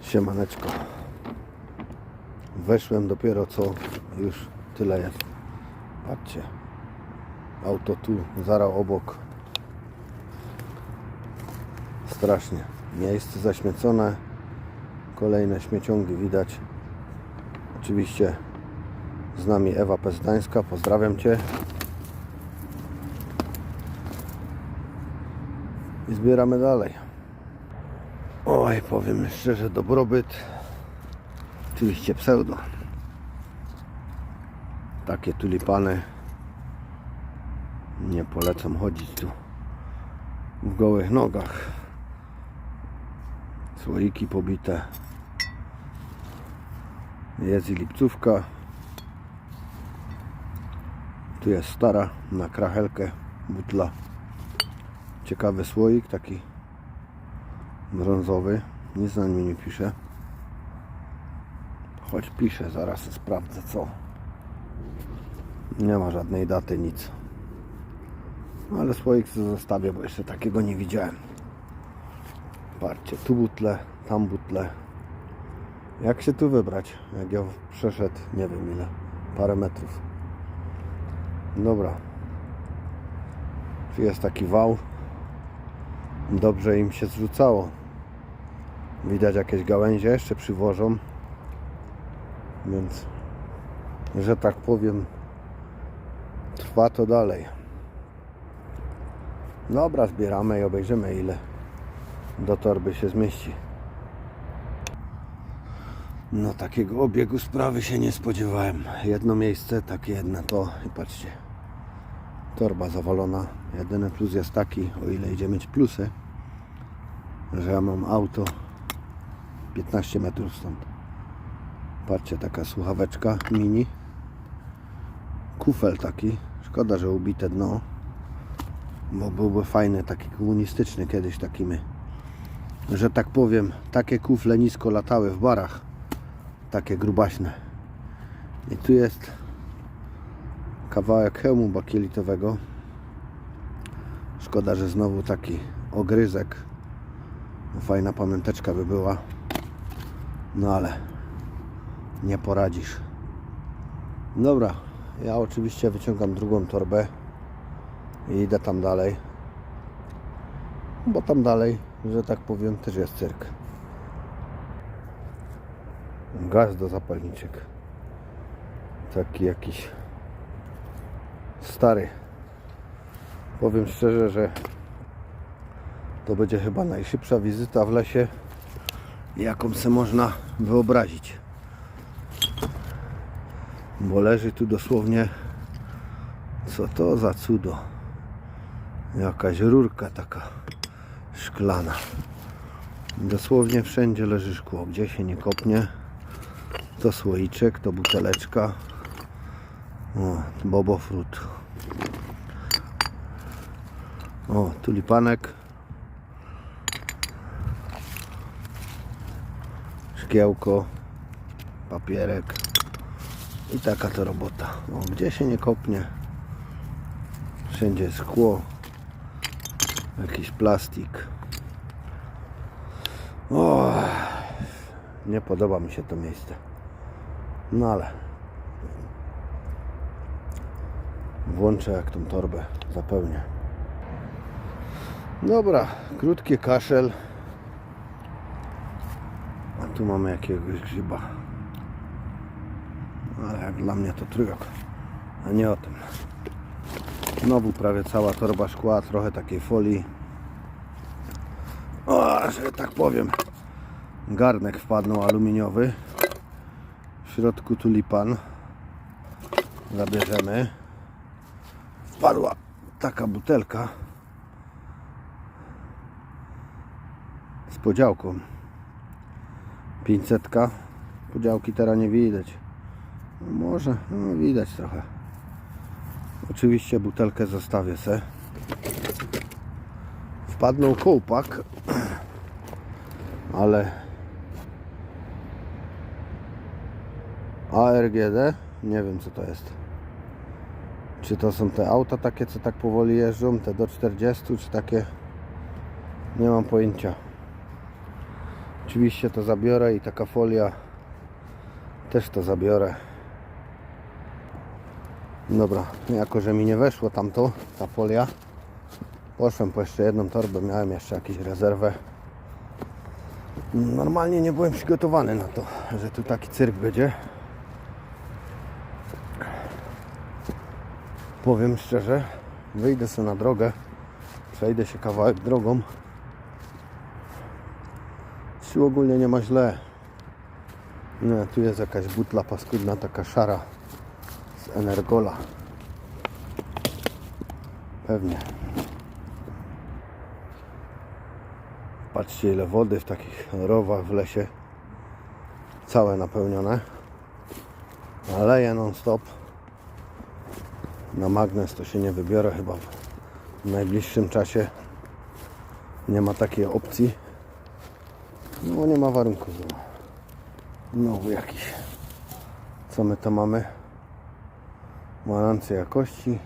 Siemaneczko. Weszłem dopiero co już tyle jest. Patrzcie. Auto tu, zaraz obok. Strasznie. Miejsce zaśmiecone. Kolejne śmieciągi widać. Oczywiście z nami Ewa Pezdańska. Pozdrawiam Cię. I zbieramy dalej. Oj, powiem szczerze, dobrobyt. Oczywiście pseudo. Takie tulipany. Nie polecam chodzić tu w gołych nogach. Słoiki pobite. Jest i lipcówka. Tu jest stara na krachelkę butla. Ciekawy słoik, taki brązowy. Nic na nim nie pisze. Choć pisze, zaraz sprawdzę co. Nie ma żadnej daty, nic. No, Ale słoik zostawię, bo jeszcze takiego nie widziałem. Patrzcie, tu butle, tam butle. Jak się tu wybrać? Jak ja przeszedł, nie wiem ile, parę metrów. Dobra. Tu jest taki wał. Dobrze im się zrzucało. Widać jakieś gałęzie jeszcze przywożą. Więc, że tak powiem, trwa to dalej. Dobra, zbieramy i obejrzymy ile do torby się zmieści. No takiego obiegu sprawy się nie spodziewałem. Jedno miejsce, takie jedno to i patrzcie. Torba zawalona. Jedyny plus jest taki, o ile idzie mieć plusy, że ja mam auto 15 metrów stąd. Patrzcie, taka słuchaweczka mini. Kufel taki. Szkoda, że ubite dno. Bo byłby fajny, taki komunistyczny kiedyś takimi. Że tak powiem, takie kufle nisko latały w barach. Takie grubaśne. I tu jest kawałek hełmu bakielitowego. Szkoda, że znowu taki ogryzek. Fajna pamiąteczka by była. No ale nie poradzisz. Dobra, ja oczywiście wyciągam drugą torbę i idę tam dalej. Bo tam dalej, że tak powiem, też jest cyrk. Gaz do zapalniczek. Taki jakiś stary. Powiem szczerze, że to będzie chyba najszybsza wizyta w lesie, jaką se można wyobrazić. Bo leży tu dosłownie co to za cudo. Jakaś rurka taka szklana. Dosłownie wszędzie leży szkło. Gdzie się nie kopnie, to słoiczek, to buteleczka. O, bobofrut. O, tulipanek. Szkiełko. Papierek. I taka to robota. O, gdzie się nie kopnie. Wszędzie szkło. Jakiś plastik. O, nie podoba mi się to miejsce. No ale włączę jak tą torbę zapełnię. Dobra, krótki kaszel. Tu mamy jakiegoś grzyba. Ale jak dla mnie to trójok, a nie o tym. Znowu prawie cała torba szkła, trochę takiej folii. O, że tak powiem. Garnek wpadnął aluminiowy. W środku tulipan. Zabierzemy. Wpadła taka butelka. Z podziałką. 500. Podziałki teraz nie widać. No może, no widać trochę. Oczywiście butelkę zostawię se. Wpadnął kołpak, ale ARGD, nie wiem co to jest. Czy to są te auta takie, co tak powoli jeżdżą, te do 40, czy takie, nie mam pojęcia. Oczywiście to zabiorę i taka folia też to zabiorę. Dobra, jako że mi nie weszło tamto, ta folia, poszłem po jeszcze jedną torbę, miałem jeszcze jakąś rezerwę. Normalnie nie byłem przygotowany na to, że tu taki cyrk będzie. Powiem szczerze, wyjdę sobie na drogę, przejdę się kawałek drogą. Tu ogólnie nie ma źle. Nie, tu jest jakaś butla paskudna, taka szara z Energola. Pewnie. Patrzcie ile wody w takich rowach w lesie. Całe napełnione. A leje non stop. Na magnes to się nie wybiorę chyba w najbliższym czasie. Nie ma takiej opcji. No nie ma warunków. Znowu jakiś. Co my to mamy? Gwarancja jakości.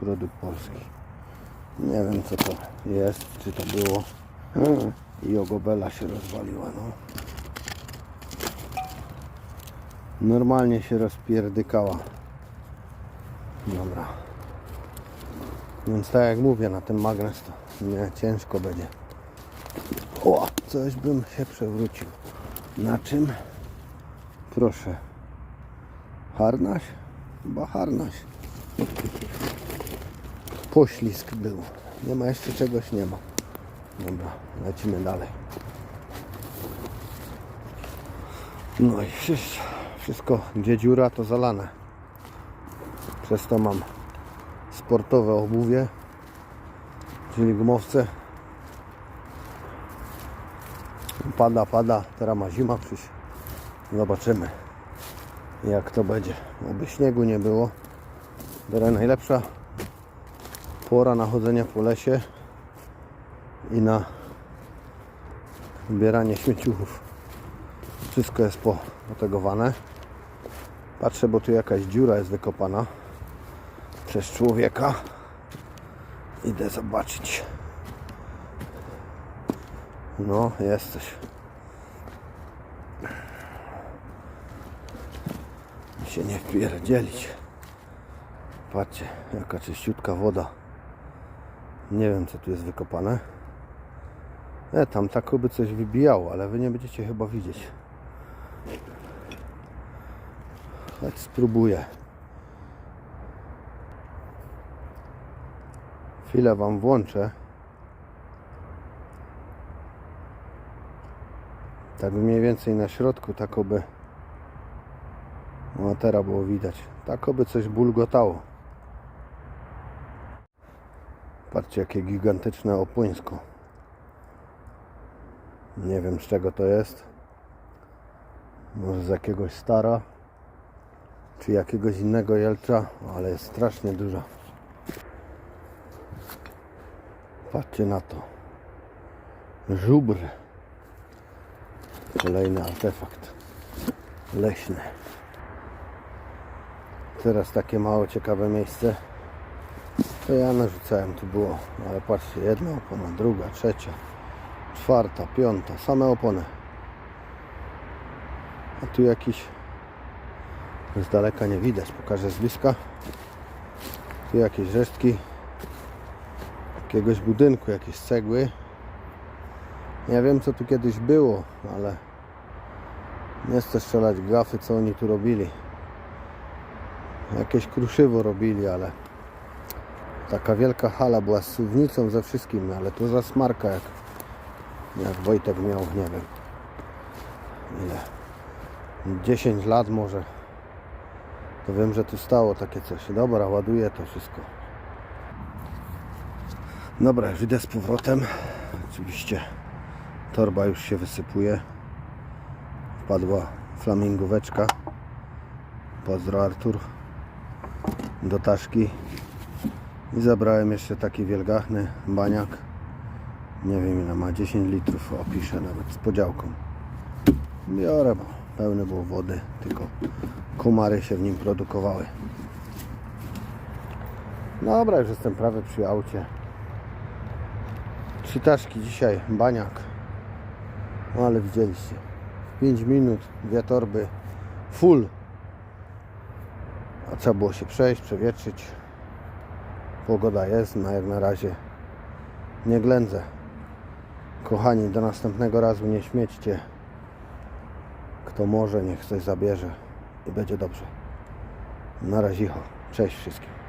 Produkt polski. Nie wiem co to jest, czy to było. I się rozwaliła, no. Normalnie się rozpierdykała. Dobra. Więc tak jak mówię, na ten magnes to nie ciężko będzie. Coś bym się przewrócił. Na czym? Proszę. Harnaś? Chyba harnaś. Poślizg był. Nie ma jeszcze czegoś, nie ma. Dobra, lecimy dalej. No i wszystko, gdzie dziura to zalane. Przez to mam sportowe obuwie, czyli gumowce. Pada, pada, teraz ma zima przyjść. Zobaczymy jak to będzie. Oby śniegu nie było. Teraz najlepsza pora na chodzenie po lesie i na zbieranie śmieciuchów. Wszystko jest po- potegowane. Patrzę, bo tu jakaś dziura jest wykopana przez człowieka. Idę zobaczyć. No, jesteś. Się nie wpierdzielić. Patrzcie, jaka czyściutka woda. Nie wiem, co tu jest wykopane. E, tam tak by coś wybijało, ale wy nie będziecie chyba widzieć. Chodź spróbuję. Chwilę wam włączę. Tak mniej więcej na środku, tak oby no teraz było widać. Tak oby coś bulgotało. Patrzcie jakie gigantyczne opłyńsko. Nie wiem z czego to jest. Może z jakiegoś stara. Czy jakiegoś innego jelcza, ale jest strasznie duża. Patrzcie na to. Żubr. Kolejny artefakt leśny. Teraz takie mało ciekawe miejsce. To ja narzucałem, tu było. Ale patrzcie, jedna opona, druga, trzecia, czwarta, piąta, same opony. A tu jakiś z daleka nie widać, pokażę z bliska. Tu jakieś resztki jakiegoś budynku, jakieś cegły. Nie wiem co tu kiedyś było, ale nie chcę strzelać w gafy, co oni tu robili. Jakieś kruszywo robili, ale taka wielka hala była z suwnicą ze wszystkim, ale tu za smarka jak, jak Wojtek miał, nie wiem ile? 10 lat może. To wiem, że tu stało takie coś. Dobra, ładuję to wszystko. Dobra, już idę z powrotem. Oczywiście torba już się wysypuje. Wpadła flamingóweczka. Pozdro Artur. Do taszki. I zabrałem jeszcze taki wielgachny baniak. Nie wiem ile ma. 10 litrów opiszę nawet z podziałką. Biorę bo pełne było wody tylko komary się w nim produkowały. Dobra już jestem prawie przy aucie. Trzy taszki dzisiaj. Baniak No ale widzieliście. 5 minut, dwie torby, full. A trzeba było się przejść, przewietrzyć. Pogoda jest, no jak na razie nie ględzę. Kochani, do następnego razu nie śmiećcie. Kto może, niech coś zabierze i będzie dobrze. Na razie, cześć wszystkim.